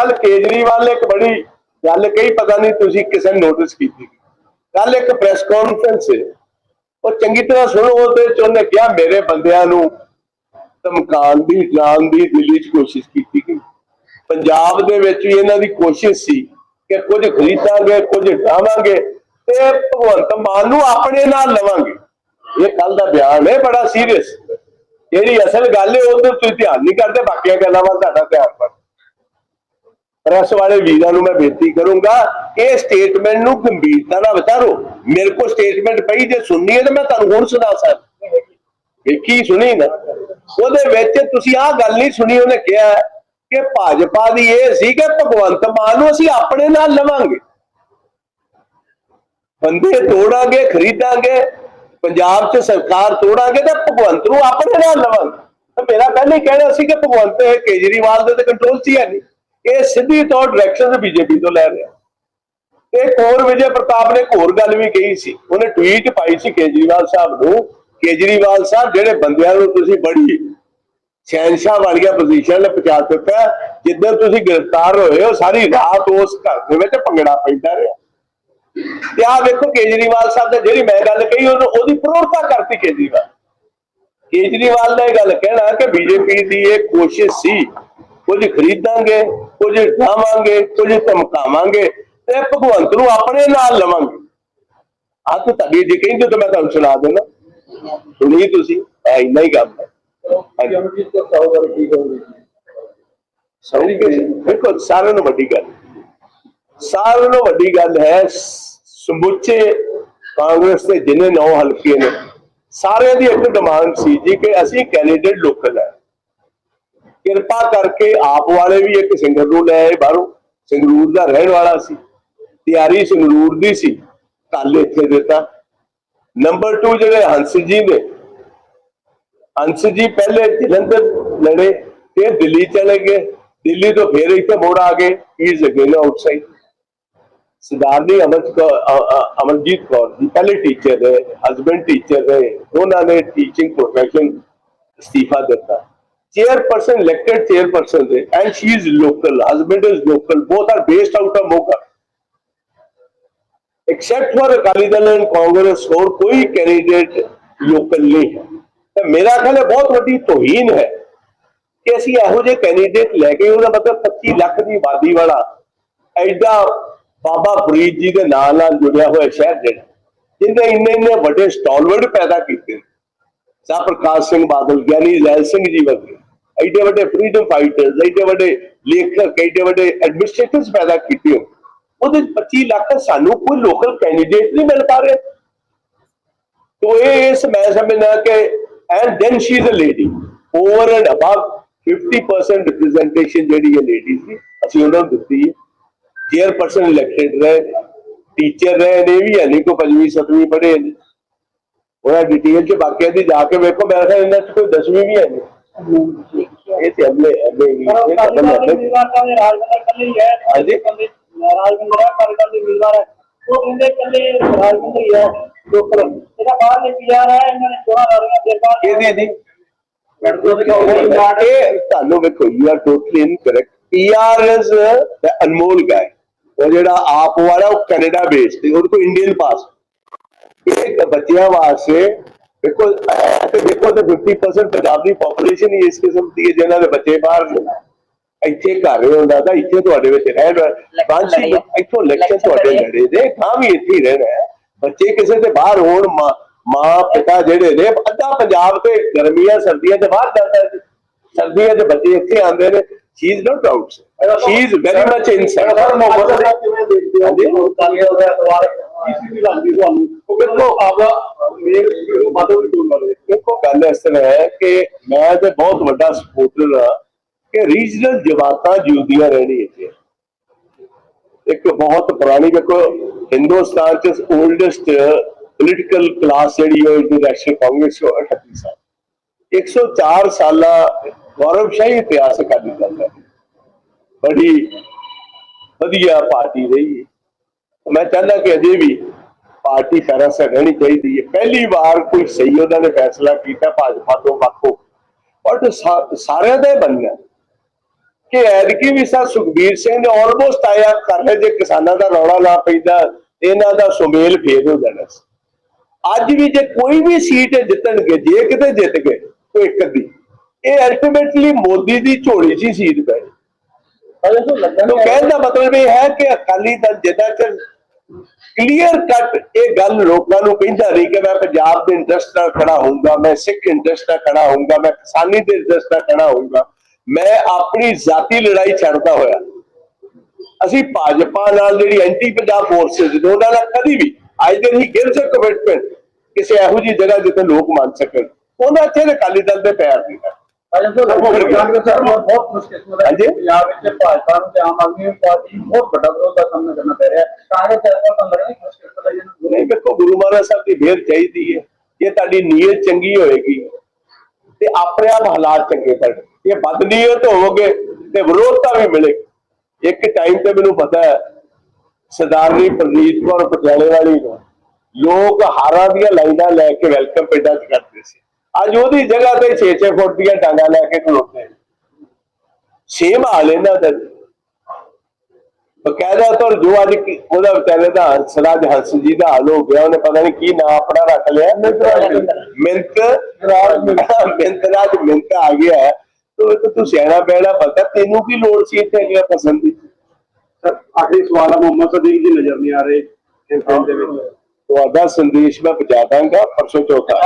ਕੱਲ ਕੇਜਰੀਵਾਲ ਨੇ ਇੱਕ ਬੜੀ ਗੱਲ ਕਹੀ, ਪਤਾ ਨਹੀਂ ਤੁਸੀਂ ਕਿਸੇ ਨੇ ਨੋਟਿਸ ਕੀਤੀ। ਕੱਲ ਇੱਕ ਪ੍ਰੈਸ ਕਾਨਫਰੰਸ ਹੈ ਉਹ ਚੰਗੀ ਤਰ੍ਹਾਂ ਸੁਣੋ, ਉਹਦੇ ਚ ਉਹਨੇ ਕਿਹਾ, ਮੇਰੇ ਬੰਦਿਆਂ ਨੂੰ ਧਮਕਾਉਣ ਦੀ, ਜਾਣ ਦੀ ਦਿੱਲੀ 'ਚ ਕੋਸ਼ਿਸ਼ ਕੀਤੀ ਗਈ। ਪੰਜਾਬ ਦੇ ਵਿੱਚ ਵੀ ਇਹਨਾਂ ਦੀ ਕੋਸ਼ਿਸ਼ ਸੀ ਕਿ ਕੁਝ ਖਰੀਦਾਂਗੇ, ਕੁਝ ਡਾਵਾਂਗੇ ਤੇ ਭਗਵੰਤ ਮਾਨ ਨੂੰ ਆਪਣੇ ਨਾਲ ਲਵਾਂਗੇ। ਇਹ ਕੱਲ ਦਾ ਬਿਆਨ ਹੈ, ਬੜਾ ਸੀਰੀਅਸ ਜਿਹੜੀ ਅਸਲ ਗੱਲ ਹੈ, ਉਹਦੇ ਤੁਸੀਂ ਧਿਆਨ ਨਹੀਂ ਕਰਦੇ, ਬਾਕੀਆਂ ਗੱਲਾਂ ਵੱਲ ਤੁਹਾਡਾ ਧਿਆਨ ਪਰ ਪ੍ਰੈਸ ਵਾਲੇ ਵੀਰਾਂ ਨੂੰ ਮੈਂ ਬੇਨਤੀ ਕਰੂੰਗਾ ਇਹ ਸਟੇਟਮੈਂਟ ਨੂੰ ਗੰਭੀਰਤਾ ਨਾਲ ਵਿਚਾਰੋ। ਮੇਰੇ ਕੋਲ ਸਟੇਟਮੈਂਟ ਪਈ, ਜੇ ਸੁਣਨੀ ਹੈ ਤਾਂ ਮੈਂ ਤੁਹਾਨੂੰ ਹੁਣ ਸੁਣਾ ਸਕਦਾ। ਵੇਖੀ ਸੁਣੀ ਨਾ? ਉਹਦੇ ਵਿੱਚ ਤੁਸੀਂ ਆਹ ਗੱਲ ਨਹੀਂ ਸੁਣੀ, ਉਹਨੇ ਕਿਹਾ ਕਿ ਭਾਜਪਾ ਦੀ ਇਹ ਸੀ ਕਿ ਭਗਵੰਤ ਮਾਨ ਨੂੰ ਅਸੀਂ ਆਪਣੇ ਨਾਲ ਲਵਾਂਗੇ। ਬੰਦੇ ਤੋੜਾਂਗੇ, ਖਰੀਦਾਂਗੇ, ਪੰਜਾਬ 'ਚ ਸਰਕਾਰ ਤੋੜਾਂਗੇ ਤਾਂ ਭਗਵੰਤ ਨੂੰ ਆਪਣੇ ਨਾਲ ਲਵਾਂਗੇ। ਤਾਂ ਮੇਰਾ ਪਹਿਲੇ ਕਹਿਣਾ ਸੀ ਕਿ ਭਗਵੰਤ ਇਹ ਕੇਜਰੀਵਾਲ ਦੇ ਤੇ ਕੰਟਰੋਲ 'ਚ ਹੀ ਹੈ ਨਹੀਂ। ਇਹ ਸਿੱਧੀ ਤੌਰ ਡਾਇਰੈਕਸ਼ਨ ਬੀਜੇਪੀ ਤੋਂ ਲੈ ਰਿਹਾ। ਤੇ ਇੱਕ ਵਿਜੇ ਪ੍ਰਤਾਪ ਨੇ ਹੋਰ ਗੱਲ ਵੀ ਕਹੀ ਸੀ। ਉਹਨੇ ਟਵੀਟ ਪਾਈ ਸੀ ਕੇਜਰੀਵਾਲ ਸਾਹਿਬ ਨੂੰ। ਕੇਜਰੀਵਾਲ ਸਾਹਿਬ, ਜਿਹੜੇ ਬੰਦਿਆਂ ਨੂੰ ਤੁਸੀਂ ਬੜੀ ਸ਼ਹਿਨशाह ਵਾਲੀਆਂ ਪੋਜੀਸ਼ਨ 'ਤੇ ਪਹੁੰਚਾ ਦਿੱਤਾ, ਜਿੱਦਾਂ ਤੁਸੀਂ ਗ੍ਰਿਫਤਾਰ ਹੋਏ ਹੋ, ਸਾਰੀ ਰਾਤ ਉਸ ਘਰ ਦੇ ਵਿੱਚ ਭੰਗੜਾ ਪੈਂਦਾ ਰਿਹਾ। ਤੇ ਆ ਵੇਖੋ ਕੇਜਰੀਵਾਲ ਸਾਹਿਬ ਨੇ ਜਿਹੜੀ ਮੈਂ ਗੱਲ ਕਹੀ, ਉਹਨੂੰ ਉਹਦੀ ਪ੍ਰੋੜਤਾ ਕਰਤੀ ਕੇਜਰੀਵਾਲ। ਕੇਜਰੀਵਾਲ ਨੇ ਇਹ ਗੱਲ ਕਹਿਣਾ ਕਿ ਬੀਜੇਪੀ ਦੀ ਇਹ ਕੋਸ਼ਿਸ਼ ਸੀ ਕੁਝ ਖਰੀਦਾਂਗੇ, ਕੁਝ ਖਾਵਾਂਗੇ, ਕੁਝ ਧਮਕਾਵਾਂਗੇ ਤੇ ਭਗਵੰਤ ਨੂੰ ਆਪਣੇ ਨਾਲ ਲਵਾਂਗੇ। ਆ ਤਾਂ ਤੁਹਾਡੀ ਜੇ ਕਹਿੰਦੇ ਤਾਂ ਮੈਂ ਤੁਹਾਨੂੰ ਸੁਣਾ ਦੇਣਾ ਸੁਣੀ ਤੁਸੀਂ ਐ ਇੰਨਾ ਹੀ ਗੱਲ ਹੈ। ਬਿਲਕੁਲ, ਸਾਰਿਆਂ ਨੂੰ ਵੱਡੀ ਗੱਲ। ਸਾਰਿਆਂ ਨੂੰ ਵੱਡੀ ਗੱਲ ਹੈ, ਸਮੁੱਚੇ ਕਾਂਗਰਸ ਦੇ ਜਿੰਨੇ ਨੌ ਹਲਕੇ ਨੇ, ਸਾਰਿਆਂ ਦੀ ਇੱਕ ਡਿਮਾਂਡ ਸੀ ਜੀ ਕਿ ਅਸੀਂ ਕੈਂਡੀਡੇਟ ਲੋਕਲ ਹੈ। ਕਿਰਪਾ ਕਰਕੇ ਆਪ ਵਾਲੇ ਵੀ ਇੱਕ ਸਿੰਗਰ ਨੂੰ ਲੈ ਆਏ ਬਾਹਰੋਂ। ਸੰਗਰੂਰ ਦਾ ਰਹਿਣ ਵਾਲਾ ਸੀ। ਤਿਆਰੀ ਸੰਗਰੂਰ ਦੀ ਸੀ। ਕੱਲ ਇੱਥੇ ਦਿੱਤਾ। ਨੰਬਰ 2 ਜਿਹੜੇ ਹੰਸ ਜੀ ਨੇ, ਹੰਸ ਜੀ ਪਹਿਲੇ ਜਲੰਧਰ ਲੜੇ, ਫਿਰ ਦਿੱਲੀ ਚਲੇ ਗਏ। ਦਿੱਲੀ ਤੋਂ ਫਿਰ ਇੱਥੇ ਮੋੜ ਆ ਗਏ। ਇਜ਼ ਅਗੇਨ ਆਊਟਸਾਈਡ ਸਿਧਾਰਨੀ ਅਮਰ ਅਮਰਜੀਤ ਕੌਰ ਜੀ ਪਹਿਲੇ ਟੀਚਰ ਰਹੇ ਹਸਬੰਡ ਟੀਚਰ ਰਹੇ। ਉਹਨਾਂ ਨੇ ਟੀਚਿੰਗ ਪ੍ਰੋਫੈਸ਼ਨ ਅਸਤੀਫਾ ਦਿੱਤਾ। ਚੇਅਰਪਰਸਨ ਇਲੈਕਟਡ ਚੇਅਰਪਰਸਨ ਦੇ and she is local husband is local both are based out of Moga except for Akali Dal and Congress ਹੋਰ ਕੋਈ ਕੈਂਡੀਡੇਟ ਲੋਕਲ ਨਹੀਂ ਹੈ। ਤਾਂ ਮੇਰਾ ਖਿਆਲ ਹੈ ਬਹੁਤ ਵੱਡੀ ਤੋਹੀਨ ਹੈ ਕਿ ਅਸੀਂ ਇਹੋ ਜਿਹੇ ਕੈਂਡੀਡੇਟ ਲੈ ਕੇ ਉਹਦਾ ਮਤਲਬ 25 ਲੱਖ ਦੀ ਆਬਾਦੀ ਵਾਲਾ ਐਡਾ ਬਾਬਾ ਫਰੀਦ ਜੀ ਦੇ ਨਾਲ ਨਾਲ ਜੁੜਿਆ ਹੋਇਆ ਸ਼ਹਿਰ ਜਿਹੜਾ ਜਿੰਨੇ ਇੰਨੇ ਇੰਨੇ ਵੱਡੇ ਸਟਾਲਵਰਡ ਪੈਦਾ ਕੀਤੇ। ਸਾਹ ਪ੍ਰਕਾਸ਼ ਸਿੰਘ ਬਾਦਲ, ਗਿਆਨੀ ਜ਼ੈਲ ਸਿੰਘ ਜੀ ਵਰਗੇ। ਐਡੇ ਵੱਡੇ ਫਰੀडम ਫਾਈਟਰਸ ਐਡੇ ਵੱਡੇ ਲੇਖਕ, ਐਡੇ ਵੱਡੇ ਐਡਮਿਨਿਸਟ੍ਰੇਟਰਸ ਪੈਦਾ ਕੀਤੇ ਹੋ। ਉਹਦੇ 25 ਲੱਖ ਸਾਨੂੰ ਕੋਈ ਲੋਕਲ ਕੈਂਡੀਡੇਟ ਨਹੀਂ ਮਿਲ ਪਾ ਰਿਹਾ। ਤੋ ਇਹ ਇਸ ਮੈਂ ਸਮਝਦਾ ਕਿ and then she is a lady over and above 50% representation ਜਿਹੜੀ ਹੈ ਲੇਡੀ ਸੀ ਅਸੀਂ ਉਹਨਾਂ ਨੂੰ ਦਿੱਤੀ ਹੈ। ਚੇਅਰਪਰਸਨ ਇਲੈਕਟਡ ਰਹੇ ਟੀਚਰ ਰਹੇ ਨੇ ਇਹ ਵੀ ਹੈ ਨਹੀਂ ਕੋ ਪੰਜਵੀਂ, ਸੱਤਵੀਂ ਪੜ੍ਹੇ ਨੇ ਉਹਨਾਂ ਡਿਟੇਲ ਚ ਬਾਕੀਆਂ ਦੀ ਜਾ ਕੇ ਵੇਖੋ ਮੇਰੇ ਖਿਆਲ ਇਹਨਾਂ ਚ ਕੋਈ ਦਸਵੀਂ ਵੀ ਹੈ ਨਹੀਂ। ਇਹ ਤੇ ਅਗਲੇ ਅਗਲੇ ਵੀ ਇਹ ਤਾਂ ਅਗਲੇ ਅਗਲੇ ਰਾਜਵਿੰਦਰ ਕੱਲੇ ਹੀ ਹੈ ਹਾਂਜੀ। ਕੱਲੇ ਰਾਜਵਿੰਦਰ ਹੈ ਕਾਰਗਰ ਦੇ ਉਮੀਦਵਾਰ ਹੈ। ਉਹ ਕਹਿੰਦੇ ਕੱਲੇ ਰਾਜਵਿੰਦਰ ਹੀ ਹੈ ਲੋਕਲ। ਇਹਦਾ ਬਾਹਰ ਨੇ ਪੀਆਰ ਹੈ ਇਹਨਾਂ ਨੇ ਚੋਣਾਂ ਲੜੀਆਂ ਦੇਰ ਬਾਅਦ ਇਹਦੀ ਦੀ ਇਹ ਤੁਹਾਨੂੰ ਵੇਖੋ you are totally incorrect PR is the Anmol guy ਉਹ ਜਿਹੜਾ ਆਪ ਵਾਲਾ ਉਹ ਕੈਨੇਡਾ ਬੇਸਡ ਉਹਦੇ ਕੋਲ ਇੰਡੀਅਨ ਪਾਸ ਇਹ ਬੱਚਿਆਂ ਵਾਸਤੇ ਦੇਖੋ ਇਹ ਤੇ ਦੇਖੋ ਤੇ 50% ਪੰਜਾਬ ਦੀ ਪੋਪੂਲੇਸ਼ਨ ਹੀ ਇਸ ਕਿਸਮ ਦੀ ਹੈ ਜਿਨ੍ਹਾਂ ਦੇ ਬੱਚੇ ਬਾਹਰ ਇੱਥੇ ਘਰ ਹੁੰਦਾ ਤਾਂ ਇੱਥੇ ਤੁਹਾਡੇ ਵਿੱਚ ਰਹਿਣ ਬਾਂਸੀ ਇੱਥੋਂ ਇਲੈਕਸ਼ਨ ਤੁਹਾਡੇ ਲੜੇ ਦੇ ਤਾਂ ਵੀ ਇੱਥੇ ਹੀ ਰਹਿਣਾ ਹੈ। ਬੱਚੇ ਕਿਸੇ ਦੇ ਬਾਹਰ ਹੋਣ ਮਾਂ ਮਾਂ ਪਿਤਾ ਜਿਹੜੇ ਨੇ ਅੱਧਾ ਪੰਜਾਬ ਤੇ ਗਰਮੀਆਂ ਸਰਦੀਆਂ ਦੇ ਬਾਹਰ ਜਾਂਦਾ ਹੈ। ਸਰਦੀਆਂ ਦੇ ਬੱਚੇ ਇੱਥੇ ਆਉਂਦੇ ਨੇ। She is not out she is very much inside sir ਮੁਹੱਬਤ ਦਾ ਕਿਵੇਂ ਦੇਖਦੇ ਹੋ? ਜੀ ਕਾਲੀ ਹੋ। ਗਿਆ ਸਵਾਲ ਕੀ ਸੀ ਲੱਗਦੀ ਤੁਹਾਨੂੰ। ਉਹ ਕਹਿੰਦੇ ਆਪ ਮੇਰੇ ਬਾਦੋਂ ਦੇਖੋ, ਗੱਲ ਇਸ ਤਰ੍ਹਾਂ ਹੈ ਕਿ ਮੈਂ ਤੇ ਬਹੁਤ ਵੱਡਾ ਸਪੋਰਟਰ ਹਾਂ ਕਿ ਰੀਜਨਲ ਜਮਾਤਾਂ ਜਿਉਂਦੀਆਂ ਰਹਿਣੀ ਇੱਥੇ। ਇੱਕ ਬਹੁਤ ਪੁਰਾਣੀ, ਦੇਖੋ, ਹਿੰਦੁਸਤਾਨ ਚ 올ਡੈਸਟ ਪੋਲੀਟੀਕਲ ਕਲਾਸ ਜਿਹੜੀ ਉਹ ਇੰਟਰਨੈਸ਼ਨਲ ਕਾਂਗਰਸ ਉਹ 38 ਸਾਲ। 104 ਸਾਲਾ ਗੌਰਵਸ਼ਾਹੀ ਇਤਿਹਾਸ ਅਕਾਲੀ ਦਲ ਦਾ ਬੜੀ ਵਧੀਆ ਪਾਰਟੀ ਰਹੀ। ਮੈਂ ਚਾਹੁੰਦਾ ਕਿ ਅਜੇ ਵੀ ਪਾਰਟੀ ਫੈਰਸ ਰਹਿਣੀ ਚਾਹੀਦੀ ਹੈ। ਪਹਿਲੀ ਵਾਰ ਕੋਈ ਸਹੀ ਉਹਨਾਂ ਨੇ ਫੈਸਲਾ ਕੀਤਾ ਭਾਜਪਾ ਤੋਂ ਵੱਖੋ ਬਟ ਸਾਰਿਆਂ ਦਾ ਹੀ ਬਣਨਾ ਕਿ ਐਤਕੀ ਵੀ ਸਾ ਸੁਖਬੀਰ ਸਿੰਘ ਨੇ ਆਲਮੋਸਟ ਆਇਆ ਕਰ ਲਿਆ ਜੇ ਕਿਸਾਨਾਂ ਦਾ ਰੌਲਾ ਨਾ ਪੈਂਦਾ ਇਹਨਾਂ ਦਾ ਸੁਮੇਲ ਫੇਰ ਹੋ ਜਾਣਾ ਸੀ। ਅੱਜ ਵੀ ਜੇ ਕੋਈ ਵੀ ਸੀਟ ਜਿੱਤਣਗੇ ਜੇ ਕਿਤੇ ਜਿੱਤ ਗਏ ਕੋਈ ਇੱਕ ਅੱਧੀ। ਇਹ ਅਲਟੀਮੇਟਲੀ ਮੋਦੀ ਦੀ ਝੋਲੀ 'ਚ ਹੀ ਸੀਟ ਪੈਣੀ ਅਜੇ ਤੋਂ ਲੱਗਣ ਤੋ ਕਹਿਣ ਦਾ ਮਤਲਬ ਇਹ ਹੈ ਕਿ ਅਕਾਲੀ ਦਲ ਜਿੱਦਾਂ ਚਿਰ ਕਲੀਅਰ ਕੱਟ ਇਹ ਗੱਲ ਲੋਕਾਂ ਨੂੰ ਕਹਿੰਦਾ ਨਹੀਂ ਕਿ ਮੈਂ ਪੰਜਾਬ ਦੇ ਇੰਟਰਸਟ ਨਾਲ ਖੜਾ ਹੋਊਂਗਾ, ਮੈਂ ਸਿੱਖ ਇੰਟਰਸਟ ਨਾਲ ਖੜਾ ਹੋਊਂਗਾ, ਮੈਂ ਕਿਸਾਨੀ ਦੇ ਇੰਟਰਸਟ ਨਾਲ ਖੜਾ ਹੋਊਂਗਾ, ਮੈਂ ਆਪਣੀ ਜ਼ਾਤੀ ਲੜਾਈ ਛੱਡਦਾ ਹੋਇਆ। ਅਸੀਂ ਭਾਜਪਾ ਨਾਲ ਜਿਹੜੀ ਐਂਟੀ ਪੰਜਾਬ ਫੋਰਸਸ ਉਹਨਾਂ ਨਾਲ ਕਦੀ ਵੀ, ਅੱਜ ਦਿਨ ਹੀ ਗਿਵਸ ਅ ਕਮਿਟਮੈਂਟ ਕਿਸੇ ਇਹੋ ਜਿਹੀ ਜਗ੍ਹਾ ਜਿੱਥੇ ਲੋਕ ਮੰਨ ਸਕਣ। ਉਹਨਾਂ ਇੱਥੇ ਅਕਾਲੀ ਦਲ ਦੇ ਪੈਰ ਨਹੀਂ ਹੈ ਅਜੇ ਤੋਂ ਲੱਗਣ ਕਾਂਗਰਸ ਸਾਹਿਬ ਨੂੰ ਬਹੁਤ ਮੁਸ਼ਕਿਲ ਹੈ ਹਾਂਜੀ। ਪੰਜਾਬ ਵਿੱਚ ਭਾਜਪਾ ਨੂੰ ਤੇ ਆਮ ਆਦਮੀ ਪਾਰਟੀ ਨੂੰ ਬਹੁਤ ਵੱਡਾ ਵਿਰੋਧ ਦਾ ਸਾਹਮਣਾ ਕਰਨਾ ਪੈ ਰਿਹਾ। ਹੈ ਕਾਂਗਰਸ ਸਰਕਾਰ ਤੋਂ ਲੜਨਾ ਮੁਸ਼ਕਿਲ ਹੈ ਜਿਹਨੂੰ ਨਹੀਂ ਵੇਖੋ ਗੁਰੂ ਮਹਾਰਾਜ ਸਾਹਿਬ ਦੀ ਮਿਹਰ ਚਾਹੀਦੀ ਹੈ ਜੇ ਤੁਹਾਡੀ ਨੀਅਤ ਚੰਗੀ ਹੋਏਗੀ ਤੇ ਆਪਣੇ ਆਪ ਹਾਲਾਤ ਚੰਗੇ ਬਣ ਜੇ ਬਦਨੀਅਤ ਹੋਵੋਗੇ ਤੇ ਵਿਰੋਧਤਾ ਵੀ ਮਿਲੇ। ਇੱਕ ਟਾਈਮ ਤੇ ਮੈਨੂੰ ਪਤਾ ਹੈ ਸਰਦਾਰਨੀ ਪ੍ਰਨੀਤ ਕੌਰ ਪਟਿਆਲੇ ਵਾਲੀ ਨੂੰ ਲੋਕ ਹਾਰਾਂ ਦੀਆਂ ਲਾਈਨਾਂ ਲੈ ਕੇ ਵੈਲਕਮ ਪਿੰਡਾਂ 'ਚ ਕਰਦੇ ਅੱਜ ਉਹਦੀ ਜਗ੍ਹਾ ਤੇ 6-6 ਫੁੱਟ ਦੀਆਂ ਡਾਂਗਾ ਲੈ ਕੇ ਖਲੋਤੇ ਸੇਮ ਹਾਲ ਇਹਨਾਂ ਦਾ ਬਕਾਇਦਾ ਤੌਰ ਜੋ ਅੱਜ ਉਹਦਾ ਵਿਚਾਰੇ ਦਾ ਹੰਸਰਾਜ ਹੰਸ ਜੀ ਦਾ ਹਾਲ ਹੋ ਗਿਆ ਉਹਨੇ ਪਤਾ ਨਹੀਂ ਕੀ ਨਾਮ ਆਪਣਾ ਰੱਖ ਲਿਆ। ਮਿੰਤ ਮਿੰਤਰਾਜ ਮਿੰਤ ਆ ਗਿਆ ਤੋ ਤਾਂ ਤੂੰ ਸਿਆਣਾ ਬੈਣਾ ਪਤਾ ਤੈਨੂੰ ਕੀ ਲੋੜ ਸੀ ਇੱਥੇ ਅਗਲਾ ਪਸੰਦ ਦੀ? ਆਖਰੀ ਸਵਾਲ ਆ ਮੁਹੰਮਦ ਸਦੀਕ ਜੀ ਨਜ਼ਰ ਨਹੀਂ ਆ ਰਹੇ। ਇਸ ਫਿਲਮ ਦੇ ਵਿੱਚ ਤੁਹਾਡਾ ਸੰਦੇਸ਼ ਮੈਂ ਪਹੁੰਚਾ ਦਾਂਗਾ ਪਰਸੋਂ ਚੌਥਾ।